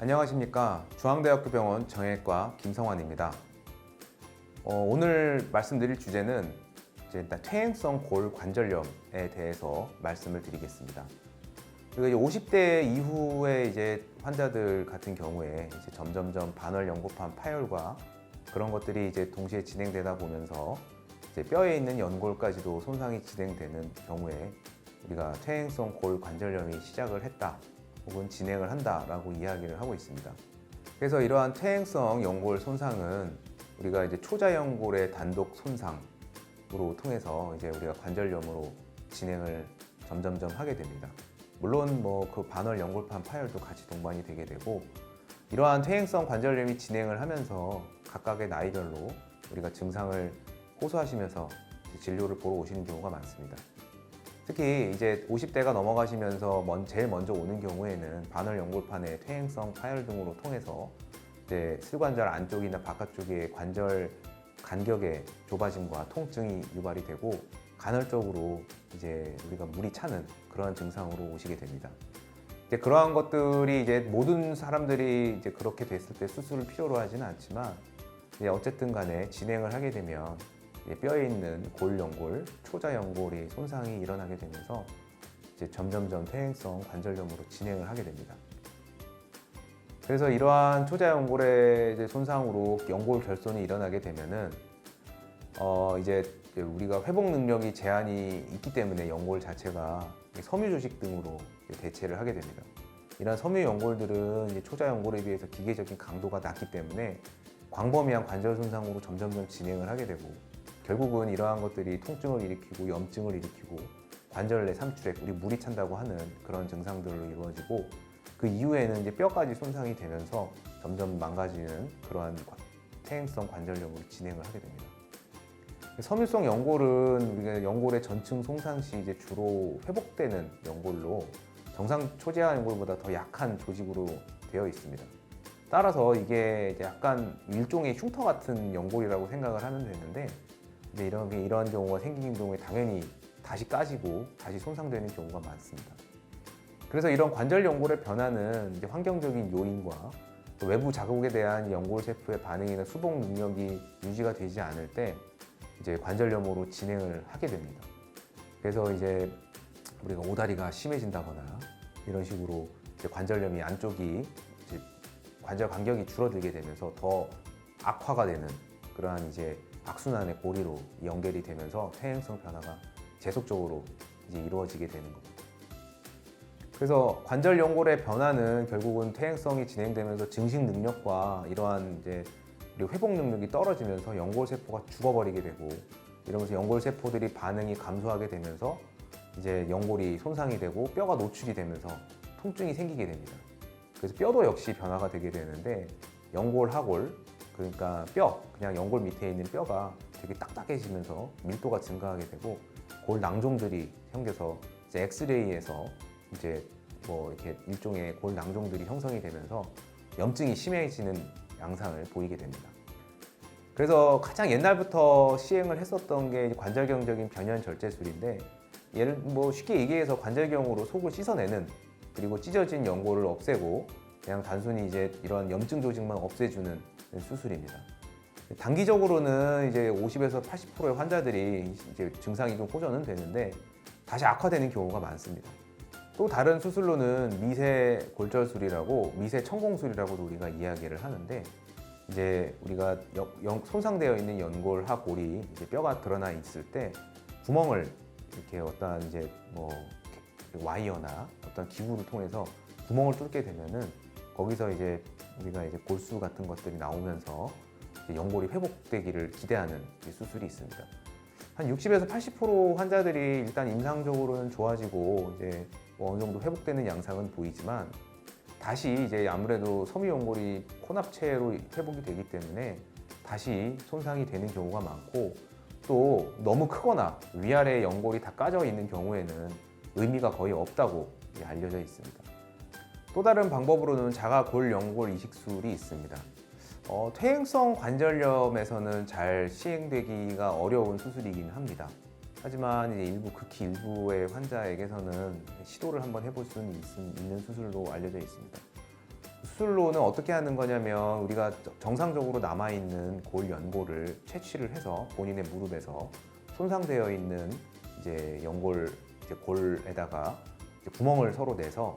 안녕하십니까 중앙대학교 병원 정형외과 김성환입니다. 어, 오늘 말씀드릴 주제는 이제 일단 퇴행성 골 관절염에 대해서 말씀을 드리겠습니다. 그리고 이제 50대 이후에 이제 환자들 같은 경우에 이제 점점점 반월 연골판 파열과 그런 것들이 이제 동시에 진행되다 보면서 이제 뼈에 있는 연골까지도 손상이 진행되는 경우에 우리가 퇴행성 골 관절염이 시작을 했다 혹은 진행을 한다라고 이야기를 하고 있습니다. 그래서 이러한 퇴행성 연골 손상은 우리가 이제 초자 연골의 단독 손상으로 통해서 이제 우리가 관절염으로 진행을 점점점 하게 됩니다. 물론 뭐 그 반월 연골판 파열도 같이 동반이 되게 되고 이러한 퇴행성 관절염이 진행을 하면서 각각의 나이별로 우리가 증상을 호소하시면서 진료를 보러 오시는 경우가 많습니다. 특히 이제 50대가 넘어가시면서 먼, 제일 먼저 오는 경우에는 반월 연골판의 퇴행성 파열 등으로 통해서 이제 슬관절 안쪽이나 바깥쪽의 관절 간격의 좁아짐과 통증이 유발이 되고 간헐적으로 이제 우리가 물이 차는 그러한 증상으로 오시게 됩니다. 이제 그러한 것들이 이제 모든 사람들이 이제 그렇게 됐을 때 수술을 필요로 하지는 않지만 어쨌든 간에 진행을 하게 되면 뼈에 있는 골연골, 초자연골이 손상이 일어나게 되면서 이제 점점점 퇴행성 관절염으로 진행을 하게 됩니다. 그래서 이러한 초자연골의 손상으로 연골 결손이 일어나게 되면은 어 이제 우리가 회복 능력이 제한이 있기 때문에 연골 자체가 섬유 조직 등으로 대체를 하게 됩니다. 이런 섬유 연골들은 이제 초자 연골에 비해서 기계적인 강도가 낮기 때문에 광범위한 관절 손상으로 점점점 진행을 하게 되고 결국은 이러한 것들이 통증을 일으키고 염증을 일으키고 관절 내 삼출액, 우리 물이 찬다고 하는 그런 증상들로 이루어지고 그 이후에는 이제 뼈까지 손상이 되면서 점점 망가지는 그러한 관- 퇴행성 관절염으로 진행을 하게 됩니다. 섬유성 연골은 우리가 연골의 전층 손상 시 이제 주로 회복되는 연골로 정상 초제화 연골보다 더 약한 조직으로 되어 있습니다. 따라서 이게 약간 일종의 흉터 같은 연골이라고 생각을 하면 되는데 이제 이런 게 이런 경우가 생기는 경우에 당연히 다시 까지고 다시 손상되는 경우가 많습니다. 그래서 이런 관절 연골의 변화는 이제 환경적인 요인과 또 외부 자극에 대한 연골 세포의 반응이나 수복 능력이 유지가 되지 않을 때 이제 관절염으로 진행을 하게 됩니다. 그래서 이제 우리가 오다리가 심해진다거나 이런 식으로 관절염이 안쪽이 관절 간격이 줄어들게 되면서 더 악화가 되는 그러한 이제 악순환의 고리로 연결이 되면서 퇴행성 변화가 계속적으로 이제 이루어지게 되는 겁니다. 그래서 관절 연골의 변화는 결국은 퇴행성이 진행되면서 증식 능력과 이러한 이제 회복 능력이 떨어지면서 연골 세포가 죽어버리게 되고 이러면서 연골 세포들이 반응이 감소하게 되면서 이제 연골이 손상이 되고 뼈가 노출이 되면서 통증이 생기게 됩니다. 그래서 뼈도 역시 변화가 되게 되는데 연골 하골 그러니까 뼈 그냥 연골 밑에 있는 뼈가 되게 딱딱해지면서 밀도가 증가하게 되고 골 낭종들이 생겨서 이제 엑스레이에서 이제 뭐 이렇게 일종의 골 낭종들이 형성이 되면서 염증이 심해지는 양상을 보이게 됩니다. 그래서 가장 옛날부터 시행을 했었던 게 관절경적인 변연 절제술인데 예를 뭐 쉽게 얘기해서 관절경으로 속을 씻어내는 그리고 찢어진 연골을 없애고 그냥 단순히 이제 이런 염증 조직만 없애주는 수술입니다. 단기적으로는 이제 50에서 80%의 환자들이 이제 증상이 좀 호전은 되는데 다시 악화되는 경우가 많습니다. 또 다른 수술로는 미세 골절술이라고 미세 천공술이라고도 우리가 이야기를 하는데 이제 우리가 여- 연- 손상되어 있는 연골 하 골이 이제 뼈가 드러나 있을 때 구멍을 이렇게 어떤 이제 뭐 와이어나 어떤 기구를 통해서 구멍을 뚫게 되면은 거기서 이제 우리가 이제 골수 같은 것들이 나오면서 연골이 회복되기를 기대하는 이 수술이 있습니다. 한 60에서 80% 환자들이 일단 임상적으로는 좋아지고 이제 뭐 어느 정도 회복되는 양상은 보이지만 다시 이제 아무래도 섬유 연골이 코납체로 회복이 되기 때문에 다시 손상이 되는 경우가 많고 또 너무 크거나 위아래 연골이 다 까져 있는 경우에는 의미가 거의 없다고 알려져 있습니다. 또 다른 방법으로는 자가 골 연골 이식술이 있습니다. 어, 퇴행성 관절염에서는 잘 시행되기가 어려운 수술이긴 합니다. 하지만 이제 일부 극히 일부의 환자에게서는 시도를 한번 해볼 수는 있, 있는 수술로 알려져 있습니다. 수술로는 어떻게 하는 거냐면 우리가 정상적으로 남아 있는 골 연골을 채취를 해서 본인의 무릎에서 손상되어 있는 이제 연골 이제 골에다가 이제 구멍을 서로 내서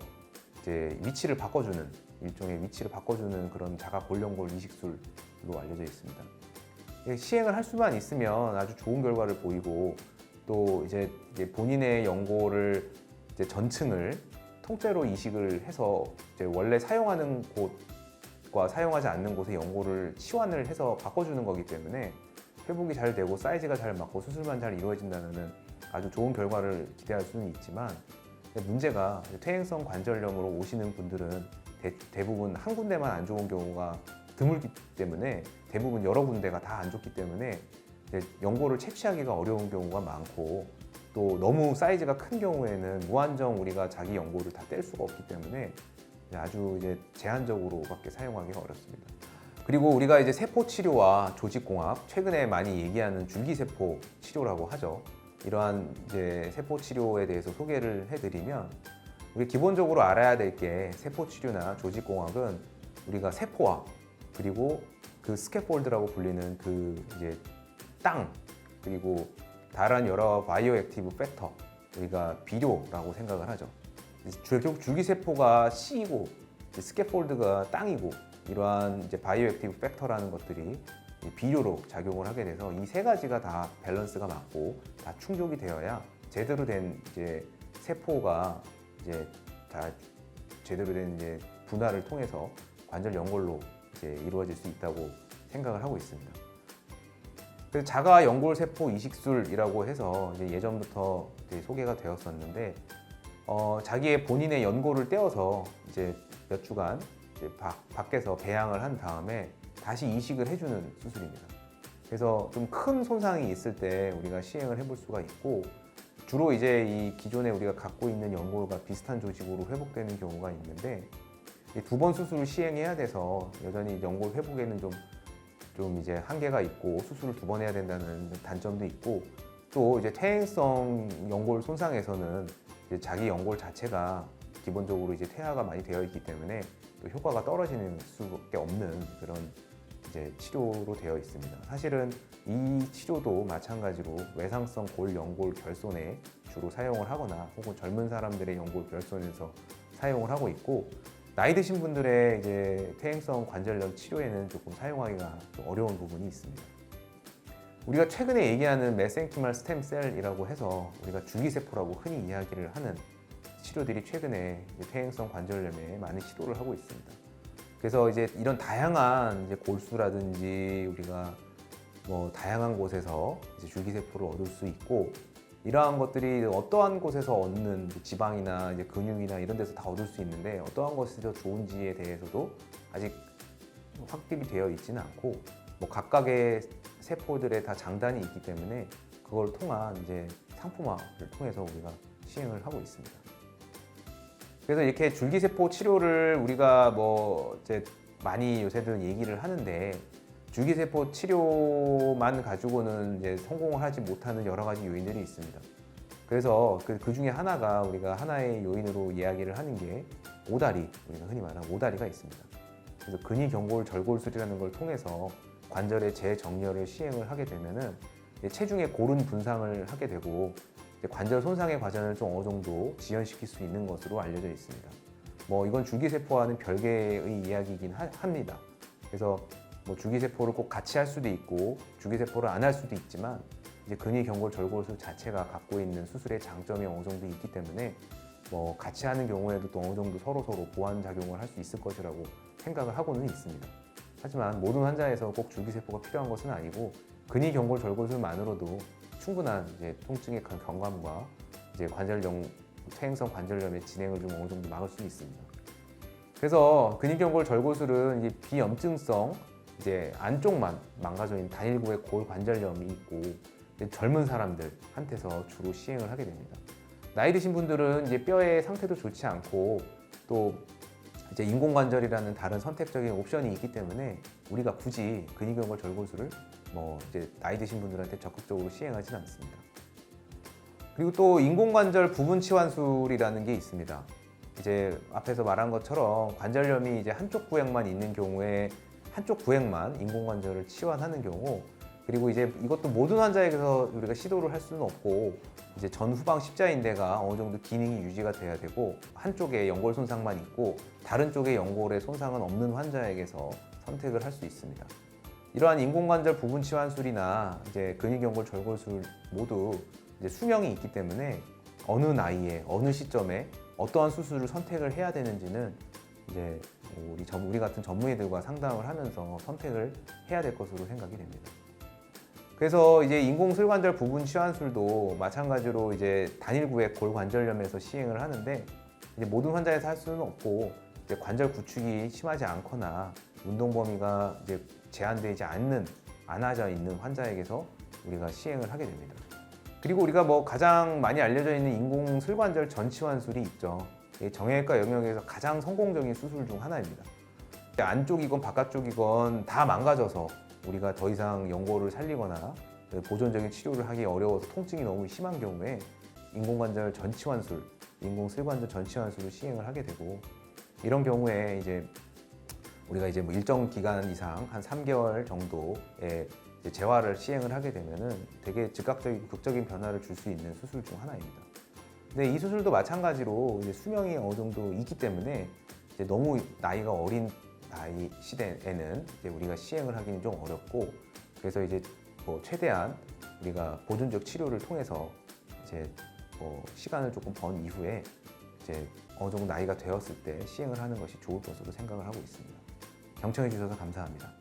이제 위치를 바꿔주는 일종의 위치를 바꿔주는 그런 자가 골연골 이식술로 알려져 있습니다. 이게 시행을 할 수만 있으면 아주 좋은 결과를 보이고 또 이제, 본인의 연골을 이제 전층을 통째로 이식을 해서 이제 원래 사용하는 곳과 사용하지 않는 곳의 연골을 치환을 해서 바꿔주는 거기 때문에 회복이 잘 되고 사이즈가 잘 맞고 수술만 잘 이루어진다는 아주 좋은 결과를 기대할 수는 있지만 문제가 퇴행성 관절염으로 오시는 분들은 대, 부분한 군데만 안 좋은 경우가 드물기 때문에 대부분 여러 군데가 다 안 좋기 때문에 연골을 채취하기가 어려운 경우가 많고 또 너무 사이즈가 큰 경우에는 무한정 우리가 자기 연골을 다뗄 수가 없기 때문에 아주 이제 제한적으로밖에 사용하기가 어렵습니다. 그리고 우리가 이제 세포 치료와 조직 공학 최근에 많이 얘기하는 줄기세포 치료라고 하죠. 이러한 이제 세포 치료에 대해서 소개를 해드리면 우리 기본적으로 알아야 될 게 세포 치료나 조직 공학은 우리가 세포와 그리고 그 스캐폴드라고 불리는 그 이제 땅 그리고 다른 여러 바이오 액티브 팩터 우리가 비료라고 생각을 하죠. 결국 줄기세포가 이제 스캐폴드가 땅이고 이러한 이제 바이오 액티브 팩터라는 것들이 이 비료로 작용을 하게 돼서 이 세 가지가 다 밸런스가 맞고 다 충족이 되어야 제대로 된 이제 세포가 이제 다 제대로 된 이제 분할을 통해서 관절 연골로 이제 이루어질 수 있다고 생각을 하고 있습니다. 그래서 자가 연골 세포 이식술이라고 해서 이제 예전부터 이제 소개가 되었었는데 어, 자기의 본인의 연골을 떼어서 이제 몇 주간 이제 밖, 밖에서 배양을 한 다음에 다시 이식을 해주는 수술입니다. 그래서 좀 큰 손상이 있을 때 우리가 시행을 해볼 수가 있고 주로 이제 이 기존에 우리가 갖고 있는 연골과 비슷한 조직으로 회복되는 경우가 있는데 두 번 수술을 시행해야 돼서 여전히 연골 회복에는 좀, 좀 이제 한계가 있고 수술을 두 번 해야 된다는 단점도 있고 또 이제 퇴행성 연골 손상에서는 이제 자기 연골 자체가 기본적으로 이제 퇴화가 많이 되어 있기 때문에 또 효과가 떨어지는 수밖에 없는 그런 이제 치료로 되어 있습니다. 사실은 이 치료도 마찬가지로 외상성 골 연골 결손에 주로 사용을 하거나 혹은 젊은 사람들의 연골 결손에서 사용을 하고 있고 나이 드신 분들의 이제 퇴행성 관절염 치료에는 조금 사용하기가 좀 어려운 부분이 있습니다. 우리가 최근에 얘기하는 메센키말 스템셀이라고 해서 우리가 줄기세포라고 흔히 이야기를 하는 치료들이 최근에 퇴행성 관절염에 많은 시도를 하고 있습니다. 그래서 이제 이런 다양한 이제 골수라든지 우리가 뭐 다양한 곳에서 이제 줄기세포를 얻을 수 있고 이러한 것들이 어떠한 곳에서 얻는 지방이나 이제 근육이나 이런 데서 다 얻을 수 있는데 어떠한 것이 더 좋은지에 대해서도 아직 확립이 되어 있지는 않고 뭐 각각의 세포들의 다 장단이 있기 때문에 그걸 통한 이제 상품화를 통해서 우리가 시행을 하고 있습니다. 그래서 이렇게 줄기세포 치료를 우리가 뭐 이제 많이 요새들은 얘기를 하는데 줄기세포 치료만 가지고는 이제 성공을 하지 못하는 여러 가지 요인들이 있습니다. 그래서 그, 그 중에 하나가 우리가 하나의 요인으로 이야기를 하는 게 오다리, 우리가 흔히 말하는 오다리가 있습니다. 그래서 근위경골 절골술이라는 걸 통해서 관절의 재정렬을 시행을 하게 되면은 체중의 고른 분상을 하게 되고 관절 손상의 과정을 좀 어느 정도 지연시킬 수 있는 것으로 알려져 있습니다. 뭐 이건 줄기세포와는 별개의 이야기이긴 하- 합니다. 그래서 뭐 줄기세포를 꼭 같이 할 수도 있고 줄기세포를 안 할 수도 있지만 이제 근위 경골 절골술 자체가 갖고 있는 수술의 장점이 어느 정도 있기 때문에 뭐 같이 하는 경우에도 또 어느 정도 서로 서로 보완 작용을 할 수 있을 것이라고 생각을 하고는 있습니다. 하지만 모든 환자에서 꼭 줄기세포가 필요한 것은 아니고 근위 경골 절골술만으로도 충분한 이제 통증의 경- 경감과 이제 관절염 퇴행성 관절염의 진행을 좀 어느 정도 막을 수 있습니다. 그래서 근위경골 절골술은 이제 비염증성 이제 안쪽만 망가져 있는 단일구의 골 관절염이 있고 젊은 사람들한테서 주로 시행을 하게 됩니다. 나이 드신 분들은 이제 뼈의 상태도 좋지 않고 또 이제 인공관절이라는 다른 선택적인 옵션이 있기 때문에 우리가 굳이 근위경골 절골술을 뭐 이제 나이 드신 분들한테 적극적으로 시행하지는 않습니다. 그리고 또 인공관절 부분 치환술이라는 게 있습니다. 이제 앞에서 말한 것처럼 관절염이 이제 한쪽 구획만 있는 경우에 한쪽 구획만 인공관절을 치환하는 경우 그리고 이제 이것도 모든 환자에게서 우리가 시도를 할 수는 없고 이제 전후방 십자인대가 어느 정도 기능이 유지가 돼야 되고 한쪽에 연골 손상만 있고 다른 쪽에 연골에 손상은 없는 환자에게서 선택을 할 수 있습니다. 이러한 인공관절 부분 치환술이나 이제 근육연골 절골술 모두 이제 수명이 있기 때문에 어느 나이에 어느 시점에 어떠한 수술을 선택을 해야 되는지는 이제 우리 전 우리 같은 전문의들과 상담을 하면서 선택을 해야 될 것으로 생각이 됩니다. 그래서 이제 인공슬관절 부분 치환술도 마찬가지로 이제 단일 구획 골관절염에서 시행을 하는데 이제 모든 환자에서 할 수는 없고 이제 관절 구축이 심하지 않거나 운동 범위가 이제 제한되지 않는 안아져 있는 환자에게서 우리가 시행을 하게 됩니다. 그리고 우리가 뭐 가장 많이 알려져 있는 인공 슬관절 전치환술이 있죠. 이 정형외과 영역에서 가장 성공적인 수술 중 하나입니다. 안쪽이건 바깥쪽이건 다 망가져서 우리가 더 이상 연골을 살리거나 보존적인 치료를 하기 어려워서 통증이 너무 심한 경우에 인공관절 전치환술, 인공슬관절 전치환술을 시행을 하게 되고 이런 경우에 이제 우리가 이제 뭐 일정 기간 이상 한 3개월 정도의 재활을 시행을 하게 되면은 되게 즉각적이고 극적인 변화를 줄 수 있는 수술 중 하나입니다. 근데 이 수술도 마찬가지로 이제 수명이 어느 정도 있기 때문에 이제 너무 나이가 어린 나이 시대에는 이제 우리가 시행을 하기는 좀 어렵고 그래서 이제 뭐 최대한 우리가 보존적 치료를 통해서 이제 뭐 시간을 조금 번 이후에 이제 어느 정도 나이가 되었을 때 시행을 하는 것이 좋을 것으로 생각을 하고 있습니다. 경청해 주셔서 감사합니다.